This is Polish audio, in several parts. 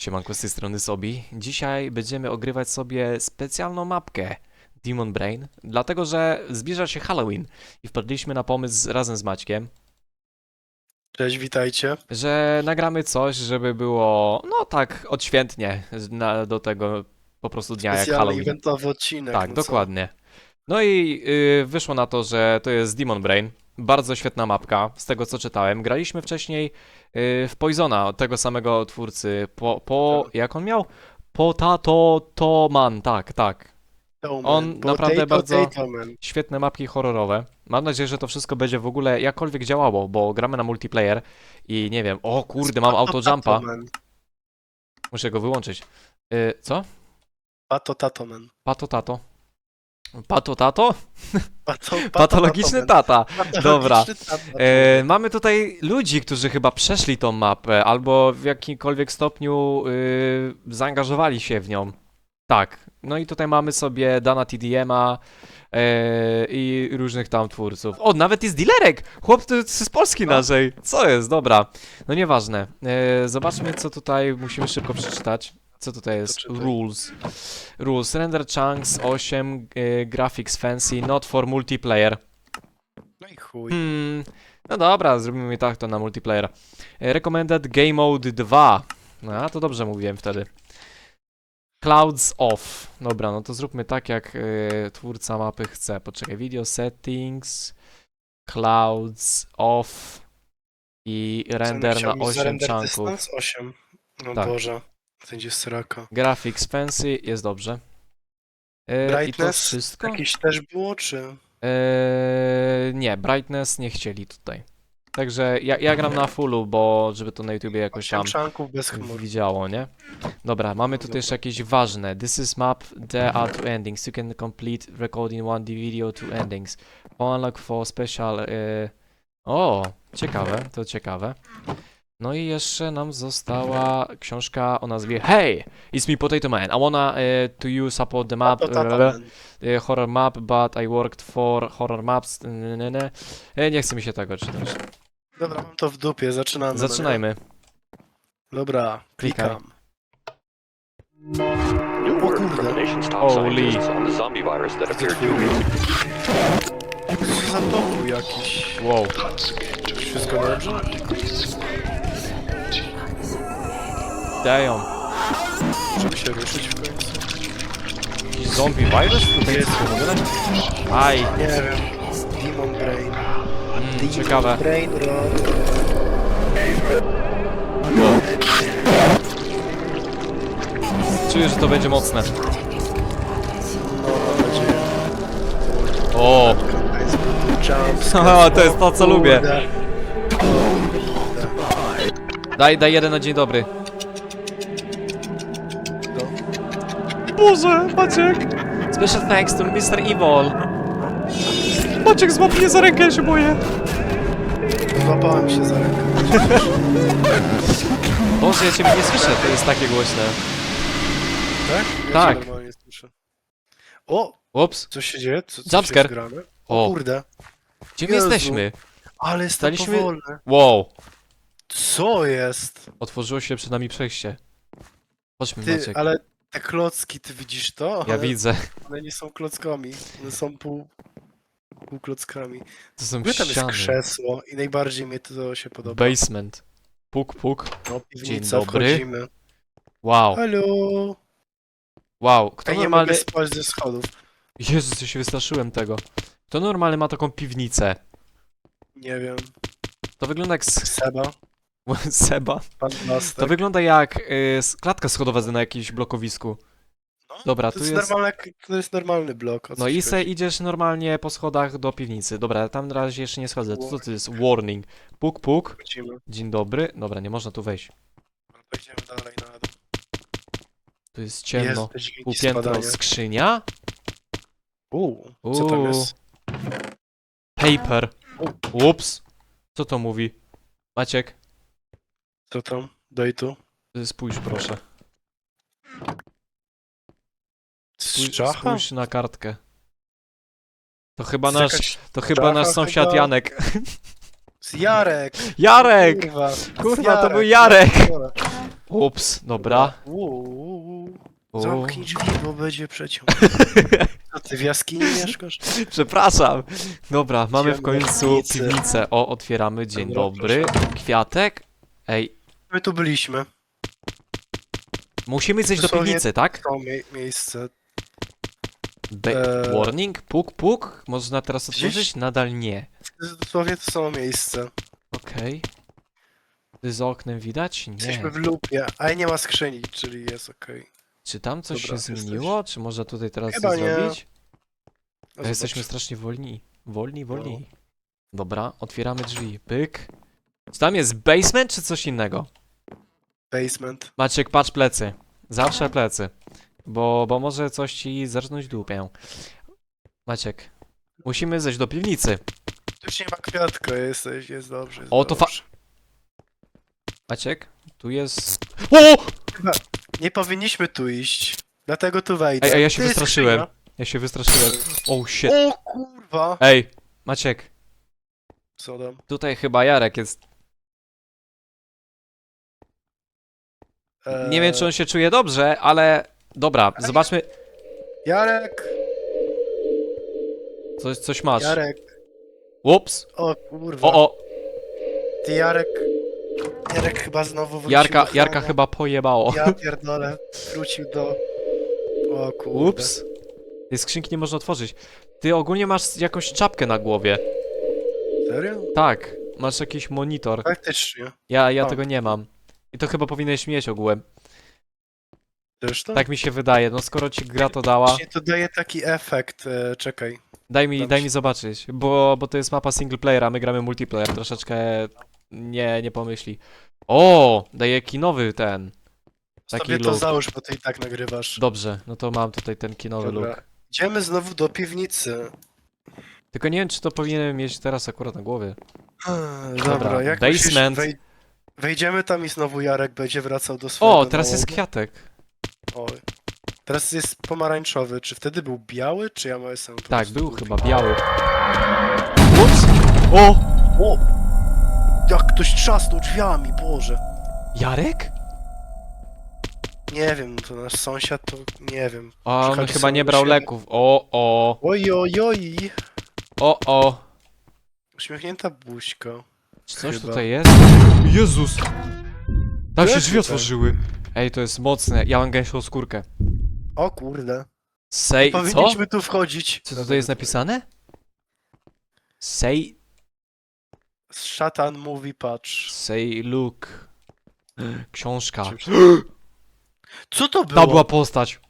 Siemanko z tej strony Sobi. Dzisiaj będziemy ogrywać sobie specjalną mapkę Demon Brain, dlatego że zbliża się Halloween i wpadliśmy na pomysł razem z Maćkiem, Cześć, witajcie. że nagramy coś, żeby było, no tak, odświętnie na, do tego po prostu dnia jak Specjalny Halloween. eventowy odcinek. Tak, no co? dokładnie. No i y, wyszło na to, że to jest Demon Brain. Bardzo świetna mapka, z tego co czytałem. Graliśmy wcześniej y, w Poisona, tego samego twórcy. Po, po Tak. jak on miał? Potato to man, tak, tak. On naprawdę bardzo-. Świetne mapki horrorowe. Mam nadzieję, że to wszystko będzie w ogóle jakkolwiek działało, bo gramy na multiplayer i nie wiem, o kurde, mam autojumpa. Muszę go wyłączyć. Y, co? Pato, tato man. Pato tato? Pato tato? Pato, pato, Patologiczny tata. Patologiczny Dobra. tata, E, mamy tutaj ludzi, którzy chyba przeszli tą mapę, albo w jakimkolwiek stopniu y, zaangażowali się w nią. Tak. No i tutaj mamy sobie Dana TDM-a e, i różnych tam twórców. O, nawet jest dealerek! Chłop to jest z Polski No. naszej. Co jest? Dobra. No nieważne. E, zobaczmy, co tutaj musimy szybko przeczytać. Co tutaj jest? Rules. Rules. Render chunks 8, e, graphics fancy, not for multiplayer. No i chuj. Hmm, no dobra, zrobimy tak to na multiplayer. Recommended Game Mode 2. No, a to dobrze mówiłem wtedy. Clouds off. Dobra, no to zróbmy tak, jak e, twórca mapy chce. Poczekaj, video settings, clouds off i render na Chciał mi 8 zarender chunków. dystans 8. No Tak. Boże, będzie sraka. Graphics fancy jest dobrze. E, I to Brightness? wszystko? Jakieś też było, czy? Eee, nie, brightness nie chcieli tutaj. Także ja, ja gram na fullu, bo żeby to na YouTubie jakoś 8 tam bez chmur. widziało, nie? Dobra, mamy tutaj jeszcze jakieś ważne. This is map, there are two endings. You can complete recording one video, two endings. Unlock for special... E... O, ciekawe, to ciekawe. No i jeszcze nam została książka o nazwie Hey, it's me Potato Man. I wanna e, to you support the map. E, e, horror map, but I worked for horror maps. Ne, ne, ne. E, nie chce mi się tego czytać. Dobra, mam to w dupie, zaczynamy. no? Zaczynajmy. Dobra, klikam. New work from the nation's top Holy. scientists on the zombie virus that appeared two Co za pokój jakiś. Wow. Wszystko dobrze? Dają. Żeby się ruszyć w końcu? Jakiś zombie virus tutaj jest w ogóle? Aj, Nie wiem. Demon Brain. mm, ciekawe. Brain Rot. Czuję, że to będzie mocne. No, mam nadzieję. O. Haha, to jest to, co lubię. daj, daj jeden na dzień dobry. Boże, Maciek! Special thanks to Mr. Evil. Maciek złap mnie za rękę, ja się boję. Złapałem się za rękę. Boże, ja ciebie nie słyszę, to jest takie głośne. Tak? Ja Tak. cię normalnie słyszę. O! Ups, Co się dzieje? Co, co Jumpscare. jest grane? O, O. kurde. gdzie my Jezu. jesteśmy? Ale jest Staliśmy- powolne. Wow, Co jest? otworzyło się przed nami przejście. Chodźmy, Ty, Maciek. ale te klocki, ty widzisz to? Ja One- widzę, One nie są klockami. One są pół... pół klockami. to są Gdzie tam jest ściany. krzesło i najbardziej mnie to się podoba. Basement. Puk, puk. No, piwnica, Dzień dobry. wchodzimy. Wow, Halo! wow. Kto Ja nie normalny... mogę spać ze schodów. Jezus, ja się wystraszyłem tego. Kto normalny ma taką piwnicę? Nie wiem. To wygląda jak... s- Seba, Seba. pan To wygląda jak y, s- klatka schodowa na jakimś blokowisku. No, dobra, to tu jest, jest- Normalne, to jest normalny blok. o co No ci i se chodzi? idziesz normalnie po schodach do piwnicy. Dobra, tam na razie jeszcze nie schodzę. Co to jest? Warning. Puk, puk. Wchodzimy. Dzień dobry. Dobra, nie można tu wejść. Pójdziemy dalej na dół. Tu jest ciemno. Jest te dźwięki Półpiętro. spadania. Skrzynia? Uuu, co tam Uuu. jest? Paper. Ups. Co to mówi? Maciek, Co tam? Daj tu. spójrz proszę. Spójrz, spójrz na kartkę. To chyba nasz, jakaś to chyba nasz sąsiad chyba? Janek. Jarek! Jarek! Kurwa, Kurwa, to był Jarek! Dobra. Ups, dobra. Uuu, U. Zamknij drzwi, bo będzie przeciąg. Co ty w jaskini mieszkasz? Przepraszam. Dobra, mamy w końcu piwnicę. O, otwieramy. Dzień Dobra, dobry. Kwiatek. Ej, My tu byliśmy. musimy zejść do Dosłownie- piwnicy, tak? To mie miejsce. Be Eee. warning? Puk, puk? Można teraz Gdzieś- otworzyć? Nadal nie. To jest Dosłownie to samo miejsce. Okej. Czy za oknem widać? Nie. Jesteśmy w lupie, a nie ma skrzyni, czyli jest okej. Czy tam coś Dobra, się jesteś. zmieniło? Czy można tutaj teraz Chyba coś nie. zrobić? No jesteśmy zobacz. strasznie wolni. Wolni, wolni. No. Dobra, otwieramy drzwi. Pyk. Czy tam jest basement, czy coś innego? Basement. Maciek, patrz plecy. Zawsze plecy. Bo, bo może coś ci zerznąć dupę. Maciek, musimy zejść do piwnicy. Tu już nie ma kwiatka, jesteś, jest dobrze. Jest O, to fa- dobrze. Maciek, tu jest... O! Nie powinniśmy tu iść. Dlatego tu wejdę. Ej, ej, ja się jest wystraszyłem. skrzynia. Ja się wystraszyłem. Oh shit. O kurwa! Ej, Maciek, Co tam? tutaj chyba Jarek jest. Nie wiem, czy on się czuje dobrze, ale... Dobra, zobaczmy. Jarek! Coś, coś masz. Jarek! Ups. O kurwa. O, o. Ty Jarek... Jarek chyba znowu wrócił Jarka, do Jarka chrania. chyba pojebało. Ja pierdolę. Wrócił do... O kurde. Ups. Tej skrzynki nie można otworzyć. Ty ogólnie masz jakąś czapkę na głowie. Serio? Tak, masz jakiś monitor. Faktycznie. Ja, ja O. tego nie mam. I to chyba powinieneś mieć ogółem. Zresztą? Tak mi się wydaje. No skoro ci gra to dała, Właśnie to daje taki efekt. E, czekaj. daj mi, daj mi zobaczyć. Bo, bo to jest mapa single player, a my gramy multiplayer. Troszeczkę nie, nie pomyśli. O, daje kinowy ten. Taki Sobie to look. załóż, bo ty i tak nagrywasz. Dobrze, no to mam tutaj ten kinowy Dobra. look. Idziemy znowu do piwnicy. Tylko nie wiem, czy to powinienem mieć teraz akurat na głowie. Dobra, Dobra, jak basement. Wej... Wejdziemy tam i znowu Jarek będzie wracał do swojego O, teraz jest domu. kwiatek. O, teraz jest pomarańczowy. Czy wtedy był biały, czy ja jestem po Tak, prostu był głupi? chyba biały. Ups! O! O! Jak ktoś trzasnął drzwiami, Boże. Jarek? Nie wiem, to nasz sąsiad to nie wiem. A on Przychodzi chyba nie brał leków. O, o, Oj, oj, oj. o, o. Uśmiechnięta buźka. Czy coś Chyba. tutaj jest? Jezus! Tam się drzwi tutaj? otworzyły. Ej, to jest mocne. Ja mam gęsią skórkę. O kurde. Say, co? Powinniśmy tu wchodzić. Co tutaj jest napisane? Say, Szatan mówi patrz. say look. Książka. Co to było? To była postać.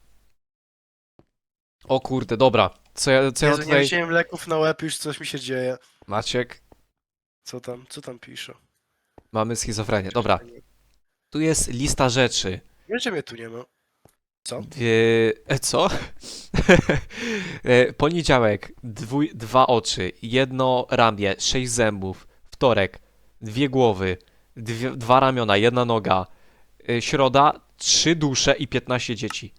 O kurde, dobra. Co ja, co ja Jezu, nie tutaj... wziąłem leków na łeb, już coś mi się dzieje. Maciek, Co tam, co tam pisze? mamy schizofrenię. Dobra, tu jest lista rzeczy. Wiesz, że mnie tu nie ma. Co? E, Co? E, Poniedziałek, dwój, dwa oczy, jedno ramię, sześć zębów. Wtorek, dwie głowy, dwie, dwa ramiona, jedna noga. E, Środa, trzy dusze i 15 dzieci.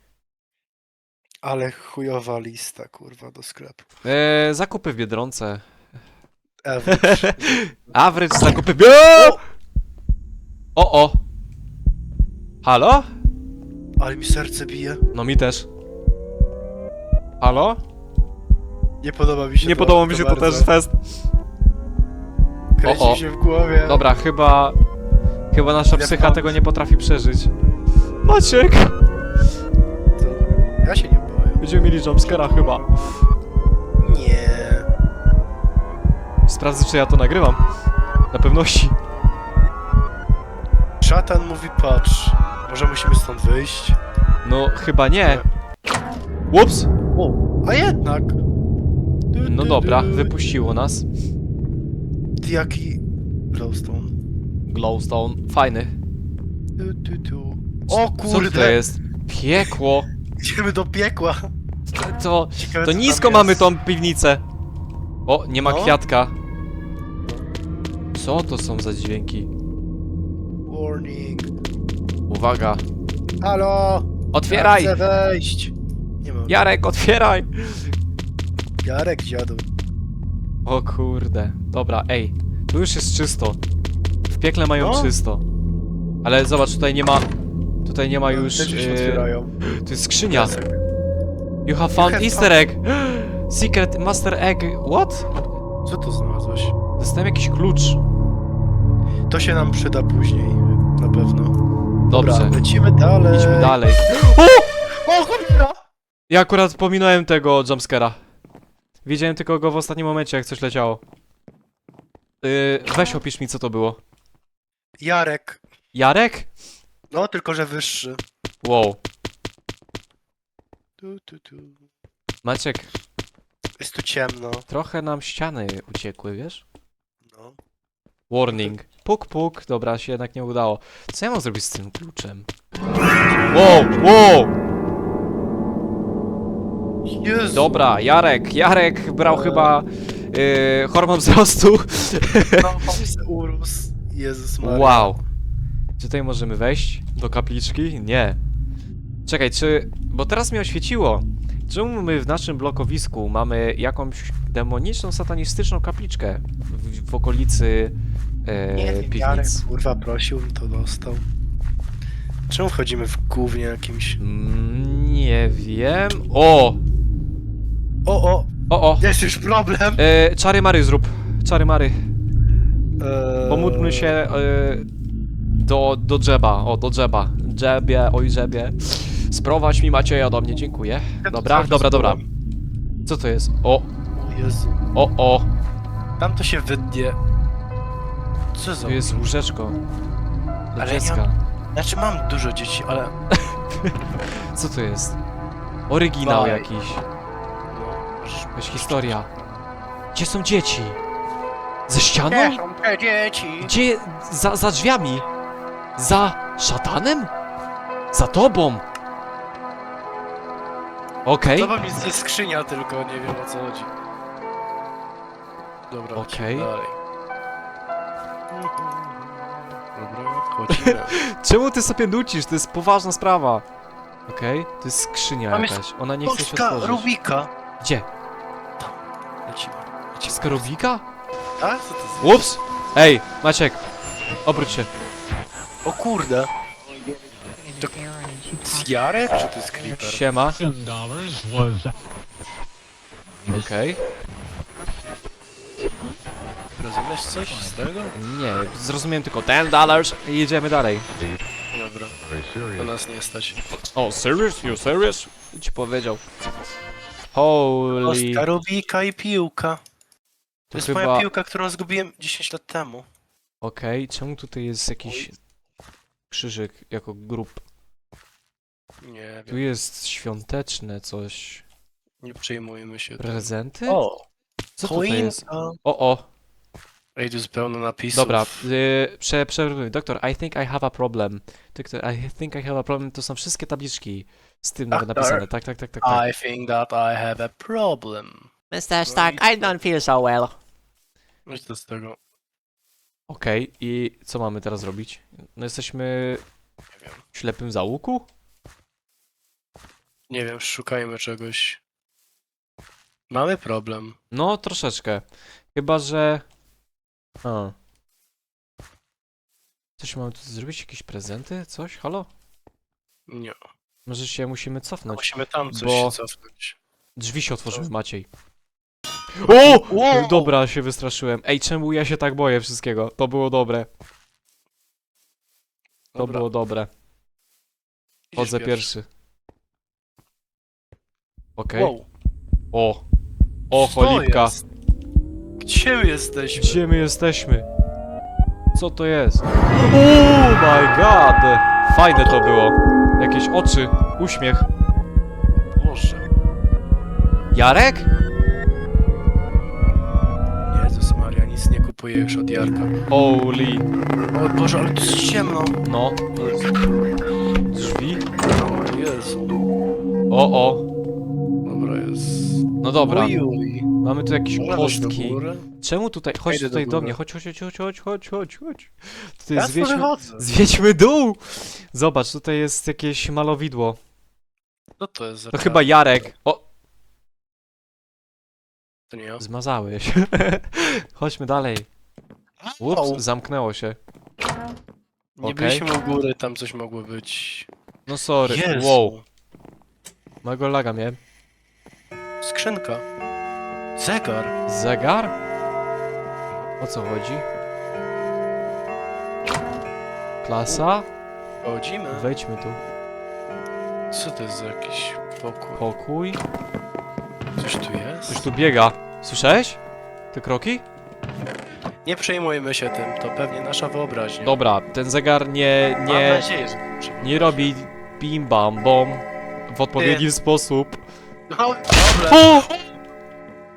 Ale chujowa lista, kurwa, do sklepu. Zakupy w Biedronce. Average. Average zakupy... O! O, o! Halo? Ale mi serce bije. No mi też. Halo? Nie podoba mi się Nie to. podoba mi się to bardzo. też fest. Kręci O, o. się w głowie. Dobra, chyba... Chyba nasza psycha tego nie potrafi przeżyć. Maciek! To... Ja się nie boję. Będziemy mieli jumpscare'a chyba. Sprawdzę, czy ja to nagrywam. Na pewności. Szatan mówi patrz. Może musimy stąd wyjść? No, chyba nie. Ups! O, a jednak. Du, No du, dobra, du. wypuściło nas. Ty jaki... Glowstone. Glowstone. Fajny. Du, du, du. O Co kurde! to jest? Piekło. Idziemy do piekła. To... Ciekawe, To co tam nisko mamy tą piwnicę. O, nie ma No. kwiatka. Co to są za dźwięki? Warning. Uwaga. Halo! Otwieraj! Ja chcę wejść. Nie ma. Jarek, otwieraj! Jarek, dziadu. O kurde. Dobra, ej. Tu już jest czysto. W piekle mają No. czysto. Ale zobacz, tutaj nie ma... Tutaj nie ma już... Te drzwi się Yy, otwierają. to jest skrzynia. You have found have easter egg! Secret master egg... What? Co tu znalazłeś? Dostałem jakiś klucz. To się nam przyda później, na pewno. Dobrze. Dobra, lecimy dalej. Idźmy dalej. O, cholera! Ja akurat pominąłem tego jumpscare'a. Widziałem tylko go w ostatnim momencie, jak coś leciało. Yy, weź opisz mi, co to było. Jarek. Jarek? No, tylko że wyższy. Wow. Tu, tu, tu. Maciek, Jest tu ciemno. trochę nam ściany uciekły, wiesz? Warning. Puk, puk. Dobra, się jednak nie udało. Co ja mam zrobić z tym kluczem? Wow, wow! Jezu. Dobra, Jarek. Jarek brał chyba yy, hormon wzrostu. No. Jezus Maria. Wow. Czy tutaj możemy wejść do kapliczki? Nie. Czekaj, czy... Bo teraz mi oświeciło. Czemu my w naszym blokowisku mamy jakąś demoniczną, satanistyczną kapliczkę w, w okolicy e, Nie wiem, Jarek, piwnic? kurwa, prosił, to dostał. Czemu wchodzimy w gównie jakimś... Mm, nie wiem. O! O, o, O, o! jest już problem! E, czary Mary zrób. Czary Mary. Eee, Pomódlmy się e, do, do dżeba. O, do dżeba. Dżebie, oj dżebie. Sprowadź mi Macieja do mnie, dziękuję. ja Dobra, cały czas dobra, dobra. Co to jest? O, O Jezu. o, o. Tam to się wydnie. Co za... Tu jest łóżeczko. Dla Ale ja dziecka. Znaczy mam dużo dzieci, ale... Co to jest? Oryginał Baj. jakiś. No, możesz- Jakaś historia. Gdzie są dzieci? Ze Gdzie ścianą? są te dzieci? Gdzie? Za, za drzwiami? Za szatanem? Za tobą? Okej. To wam jest skrzynia tylko, nie wiem o co chodzi. Dobra, Okej. lecimy dalej. Dobra, wchodzimy. Czemu ty sobie nucisz? To jest poważna sprawa. Okej, to jest skrzynia Tam jest jakaś. Ona nie chce się Kostka otworzyć. Rubika. Gdzie? Lecimy. Kostka Rubika? A? Co to jest? Ups! Ej, Maciek! Obróć się. O kurde. To Jarek? Czy to jest Creeper? Siema. dollars was Okej. Rozumiesz coś z tego? Nie, zrozumiałem tylko 10 dollars i jedziemy dalej. Dobra. To nas nie stać. O, serious? You serious? Ci powiedział. Holy... Kostka Rubika i piłka. To jest chyba- moja piłka, którą zgubiłem 10 lat temu. Okej, czemu tutaj jest jakiś krzyżyk jako grób? Nie Tu wiem, jest świąteczne coś. nie przejmujmy się. tym. Prezenty? O! Co tutaj jest? choinka. O, o. Ej, tu jest pełno napisów. Dobra, y, prze, prze, doktor, I think I have a problem. Doktor, I think I have a problem. To są wszystkie tabliczki z tym nawet Doktor. napisane. Tak, tak, tak, tak. tak. I think that I have a problem. Mr. Stark, I don't feel so well. No i co z tego? Okej, i co mamy teraz robić? No jesteśmy Nie wiem. w ślepym załuku? Nie wiem, szukajmy czegoś. Mamy problem. No, troszeczkę. Chyba, że... A. Coś mamy tu zrobić? Jakieś prezenty? Coś? Halo? Nie. Może się musimy cofnąć. Musimy tam coś bo- się cofnąć. Drzwi się otworzyły, Maciej. O! Wow! Dobra, się wystraszyłem. Ej, czemu ja się tak boję wszystkiego? To było dobre. To Dobra, było dobre. idziesz Chodzę pierwszy. Okej. Wow. O. O, Co cholipka. jest? Gdzie jesteśmy? Gdzie my jesteśmy? Co to jest? Oh my god! Fajne to było. Jakieś oczy, uśmiech. Boże. Jarek? Jezus Maria, nic nie kupuję już od Jarka. Holy. O Boże, ale tu jest ciemno. No. Drzwi? O Jezu. O, o. Dobra, jest. No dobra. Uj, uj. Mamy tu jakieś Można wejść do kostki. góry? Czemu tutaj? Chodź do tutaj do, góry. mnie. Chodź, chodź, chodź, chodź, chodź, chodź, chodź. Tutaj Ja zwiedźmy, zwiedźmy dół. Zobacz, tutaj jest jakieś malowidło. Co to jest za To chyba Jarek. O, To nie ja. zmazałeś. Chodźmy dalej. Au. Ups, zamknęło się. Nie Okej. byliśmy u góry, tam coś mogło być. No sorry. Wow, mego laga miałem. Skrzynka. Zegar. Zegar? O co chodzi? Klasa? Chodzimy. Wejdźmy tu. Co to jest za jakiś pokój? Pokój. Coś tu jest? Coś tu biega. Słyszałeś? Te kroki? Nie przejmujmy się tym, to pewnie nasza wyobraźnia. Dobra, ten zegar nie, Mam nie, nadzieję, że nie robi bim bam bom w odpowiedni sposób. No, dobra. O!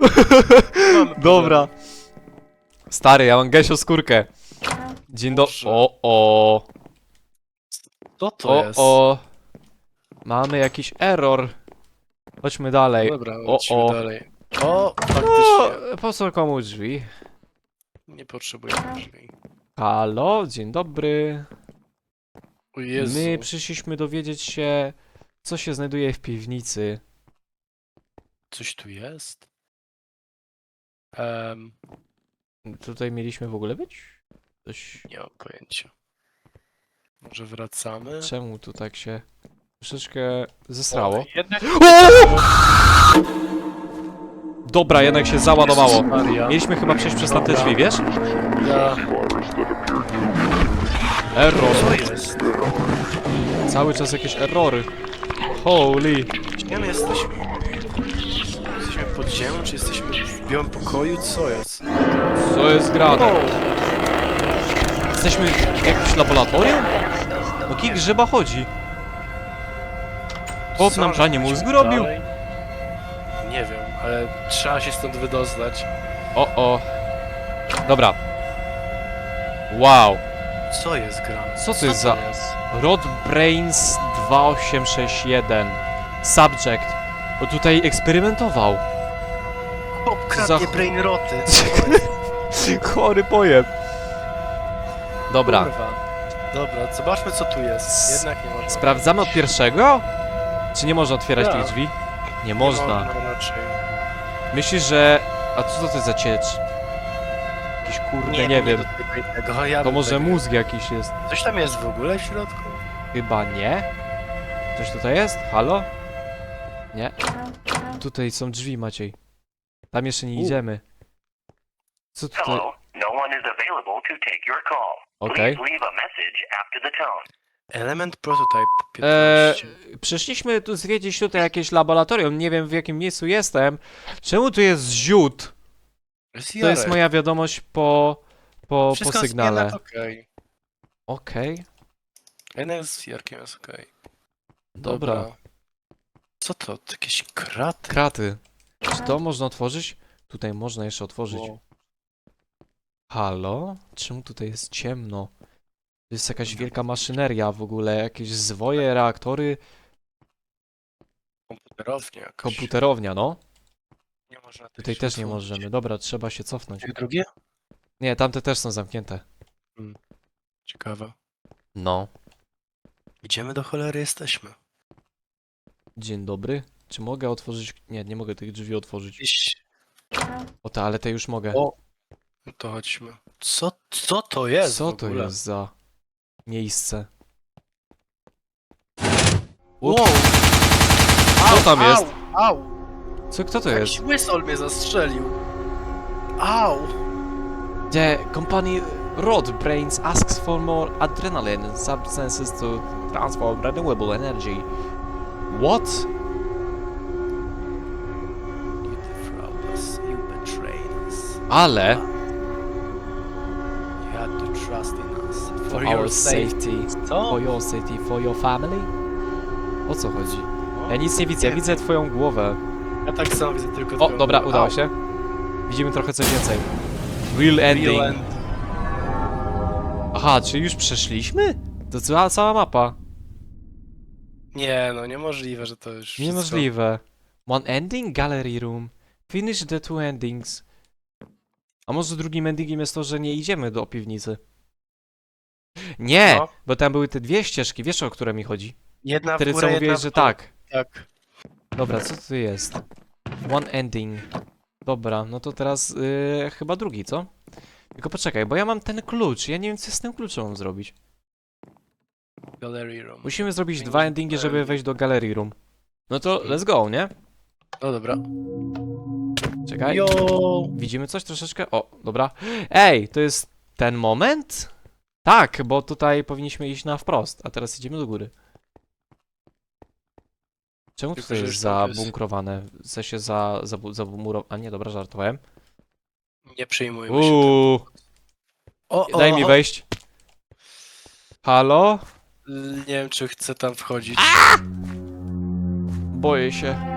Mamy Dobra. Stary, ja mam Gesio skórkę. Dzień dobry. Boże. O, o. Co to O, jest? o. Mamy jakiś error. Chodźmy dalej. Dobra, O, lecimy o. dalej. O, O, faktycznie. po co komu drzwi? Nie potrzebujemy drzwi. Halo, dzień dobry. O Jezu. My przyszliśmy dowiedzieć się, co się znajduje w piwnicy. Coś tu jest? Em, Tutaj mieliśmy w ogóle być? Coś... nie mam pojęcia. Może wracamy? Czemu tu tak się troszeczkę zesrało? Jednak... Dobra, jednak się załadowało. Maria. Mieliśmy chyba przejść przez tamte drzwi, wiesz? Ja... Error. Co jest? Cały czas jakieś errory. Holy. Gdzie my jesteśmy? Pod ziemią, czy jesteśmy w białym pokoju? Co jest? Co jest grane? Jesteśmy w jakimś laboratorium? O kij grzyba chodzi? Chłop Co, nam że pranie idziemy mózgu robił? dalej? Nie wiem, ale trzeba się stąd wydostać. O, o. Dobra. Wow. Co jest grane? Co to jest za- jest? Rod Brains 2861. Subject. Bo tutaj eksperymentował. Za kradnie brain roty. Chory pojeb. Dobra. Kurwa. Dobra, zobaczmy co tu jest. Jednak nie można. Sprawdzamy od pierwszego? Czy nie można otwierać Tak. tych drzwi? Nie Nie można. raczej. Myślisz, że... A co to jest za ciecz? Jakiś kurde, nie, wiem. dotykaj Tego, ja To bym może tego- mózg jakiś jest. Coś tam jest w ogóle w środku? Chyba nie. Coś tutaj jest? Halo? Nie. Tutaj są drzwi, Maciej. Tam jeszcze nie U. idziemy. Co tutaj? Hello, no one is available to take your call. Okej. Please leave a message after the tone. Element Prototype Eee, 15. przyszliśmy tu zwiedzić tutaj jakieś laboratorium. Nie wiem w jakim miejscu jestem. Czemu tu jest ziód? To jest moja wiadomość po, po, po Wszystko sygnale. Jest okej. Okej, Jednak z Jarkiem jest okej. dobra. Co to? To Jakieś kraty? Kraty. Czy to można otworzyć? Tutaj można jeszcze otworzyć. Wow. Halo? Czemu tutaj jest ciemno? To jest jakaś wielka maszyneria w ogóle, jakieś zwoje, reaktory, Komputerownia jakaś. komputerownia, no. Nie można Tutaj też nie otworzyć. możemy. Dobra, trzeba się cofnąć. Tych drugie? Nie, tamte też są zamknięte. Ciekawe. No. Gdzie my do cholery jesteśmy? Dzień dobry. Czy mogę otworzyć... Nie, nie mogę tych drzwi otworzyć. O te, ale te już mogę. O, No to chodźmy. Co, co to jest Co w to ogóle? jest za miejsce? Wow! Ups. Co tam Au, jest? Au! Co, kto to jest? Jakiś łysol mnie zastrzelił. Au! The company Rod Brains asks for more adrenaline substances to transform renewable energy. What? Ale You had to trust in us. For, your our safety. Co? for your safety, for your family? O co chodzi? Ja nic nie widzę, Nie. widzę twoją głowę. Ja tak samo widzę tylko O, twoją dobra, głowę. udało Au. się. Widzimy trochę coś więcej. Real ending. Real end. Aha, czy już przeszliśmy? To cała, cała mapa. Nie, no niemożliwe, że to już wszystko- Niemożliwe. One ending, gallery room. Finish the two endings. A może drugim endingiem jest to, że nie idziemy do piwnicy? Nie, No. bo tam były te dwie ścieżki, wiesz o które mi chodzi? Jedna w Wtedy górę, co jedna mówiłeś, w że dół. tak. Tak. Dobra, co tu jest? One ending. Dobra, no to teraz yy, chyba drugi, co? Tylko poczekaj, bo ja mam ten klucz. Ja nie wiem, co z tym kluczem mam zrobić. Gallery room. Musimy zrobić dwa endingi, żeby wejść do Gallery Room. No to let's go, nie? No dobra. Czekaj. Yo! Widzimy coś troszeczkę? O, dobra. Ej, to jest ten moment? Tak, bo tutaj powinniśmy iść na wprost, a teraz idziemy do góry. Czemu Tylko, tutaj że jest już tam jest- zabunkrowane? W sensie za, za, za A nie, dobra, żartowałem. Nie przejmujmy się. Uuu, O, o, daj mi o. wejść. Halo? Nie wiem, czy chcę tam wchodzić. Boję się.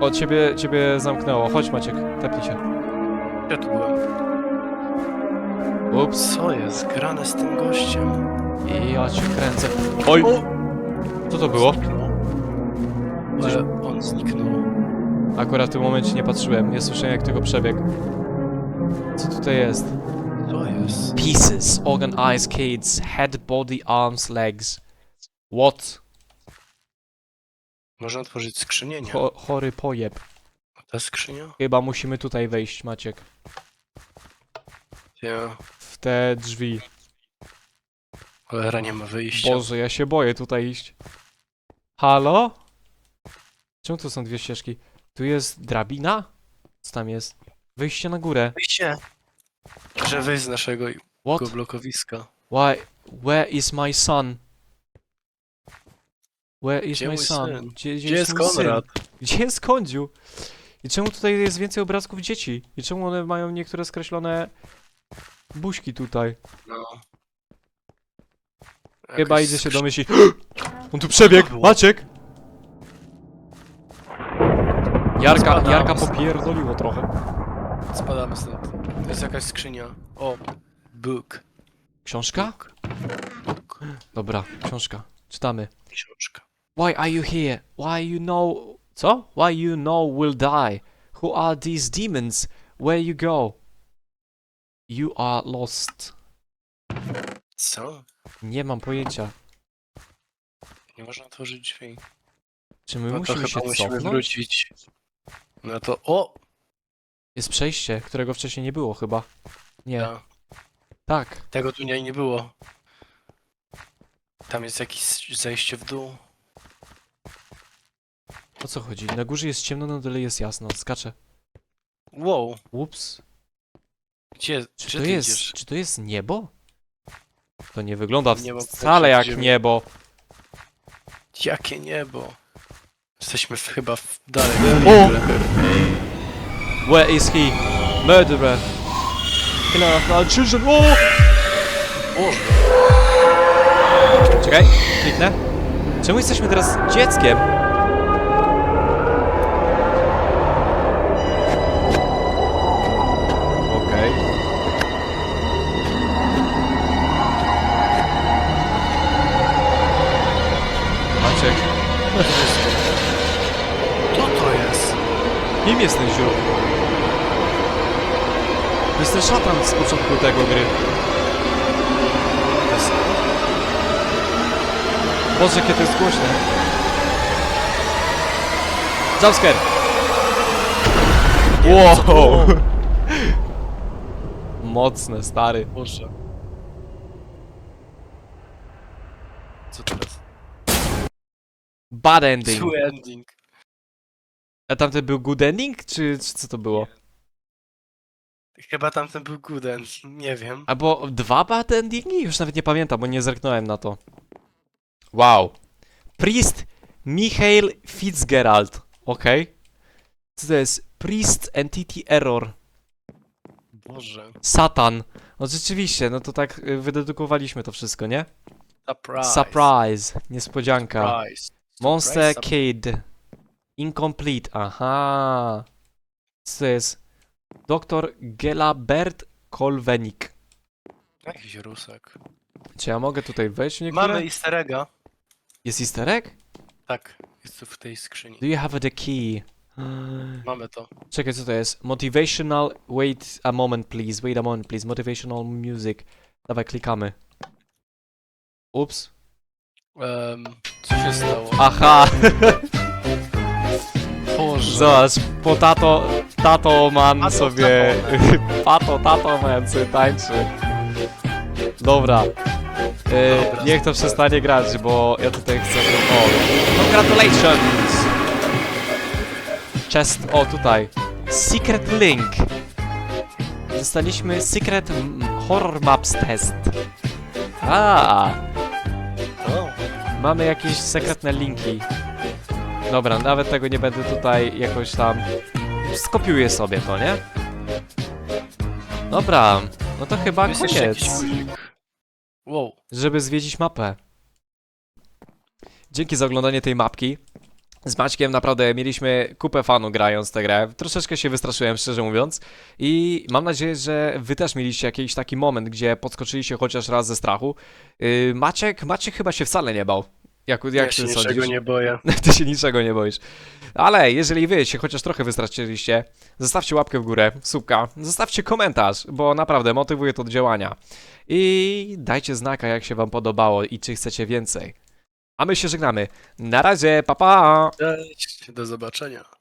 O, ciebie, ciebie zamknęło. Chodź Maciek, tepnij się. Ja tu byłem. Ups. Co jest grane z tym gościem? I ja cię kręcę. Oj! Co to było? Zniknął. Ale on zniknął. Akurat w tym momencie nie patrzyłem, nie słyszałem jak tego przebiegł. Co tutaj jest? Co jest? Pieces, organ, eyes, kids, head, body, arms, legs. What? Można otworzyć skrzynię, nie? Cho chory pojeb. Ta skrzynia? Chyba musimy tutaj wejść, Maciek. Ja. W te drzwi. Cholera, nie ma wyjścia. Boże, ja się boję tutaj iść. Halo? Czemu tu są dwie ścieżki? Tu jest drabina? Co tam jest? Wyjście na górę. Wyjście! Że wyjść z naszego What? blokowiska. Why? Where is my son? Where is Gdzie my mój son? syn? Gdzie, Gdzie jest mój syn? Konrad? Gdzie jest Kondziu? I czemu tutaj jest więcej obrazków dzieci? I czemu one mają niektóre skreślone buźki tutaj? No. Chyba Jakoś idzie się skrzy- domyślić. On tu przebiegł! Maciek! Jarka, Spadam. Jarka popierdoliło trochę. Spadamy stąd. To jest jakaś skrzynia. O, book. Książka? Book. Dobra, książka. Czytamy. Książka. Why are you here? Why you know... Co? Why you know will die? Who are these demons? Where you go? You are lost. Co? Nie mam pojęcia. Nie można otworzyć drzwi. Czy my No to musimy chyba się musimy cofnąć? wrócić. No to... O! Jest przejście, którego wcześniej nie było chyba. Nie. Ja. Tak. Tego tu nie, nie było. Tam jest jakieś zejście w dół. O co chodzi? Na górze jest ciemno, na dole jest jasno. Skaczę. Wow! Ups. Gdzie, Czy gdzie to ty jest... idziesz? Czy to jest niebo? To nie wygląda Nie mam wcale jak niebo. Jakie niebo! Jesteśmy w, chyba w, dalej. O! Where is he? Murderer. Killer of our children. O! Czekaj, kliknę. Czemu jesteśmy teraz dzieckiem? Kim jest ten ziół? Szatan z początku tego gry. Boże, jakie to jest głośne. Jumpscare! Wow! Mocne, stary. Boże. Co teraz? Bad ending. Zły ending. A tamten był good ending, czy, czy co to było? Chyba tamten był good end. Nie wiem. Albo dwa bad endingi? Już nawet nie pamiętam, bo nie zerknąłem na to. Wow. Priest Michael Fitzgerald. Okej. Co to jest? Priest Entity Error. Boże. Satan. No rzeczywiście, no to tak y, wydedukowaliśmy to wszystko, nie? Surprise. Surprise. Niespodzianka. Surprise. Monster Surprise. Kid. Incomplete. Aha. Co to jest? Doktor Gelabert Kolwenik. Jakiś rusek. Czy ja mogę tutaj wejść w niektóre? Mamy easter egga. Jest easter egg? Tak. Jest tu w tej skrzyni. Do you have the key? Mamy to. Czekaj, co to jest? Motivational... Wait a moment, please. Wait a moment, please. Motivational music. Dawaj, klikamy. Ups. Um, co się stało? Aha! Boże. Zobacz, po tato, tato man Tato, sobie, pato, tato man sobie tańczy. Dobra. E, Dobra, niech to przestanie grać, bo ja tutaj chcę... O, congratulations! Chest, o tutaj. Secret link. Dostaliśmy Secret M- Horror Maps test. A, O, mamy jakieś sekretne linki. Dobra, nawet tego nie będę tutaj jakoś tam... Skopiuję sobie to, nie? Dobra, no to chyba jest jeszcze jakiś koniec, guzik. Wow. żeby zwiedzić mapę. Dzięki za oglądanie tej mapki. Z Maćkiem naprawdę mieliśmy kupę fanu grając tę grę. Troszeczkę się wystraszyłem, szczerze mówiąc. I mam nadzieję, że wy też mieliście jakiś taki moment, gdzie podskoczyliście chociaż raz ze strachu. Yy, Maciek, Maciek chyba się wcale nie bał. Jak, jak ja się sądzisz? niczego nie boję. Ty się niczego nie boisz. Ale jeżeli wy się chociaż trochę wystraszyliście, zostawcie łapkę w górę, subka, zostawcie komentarz, bo naprawdę motywuje to do działania. I dajcie znaka, jak się wam podobało i czy chcecie więcej. A my się żegnamy. Na razie, pa pa! Cześć, do zobaczenia.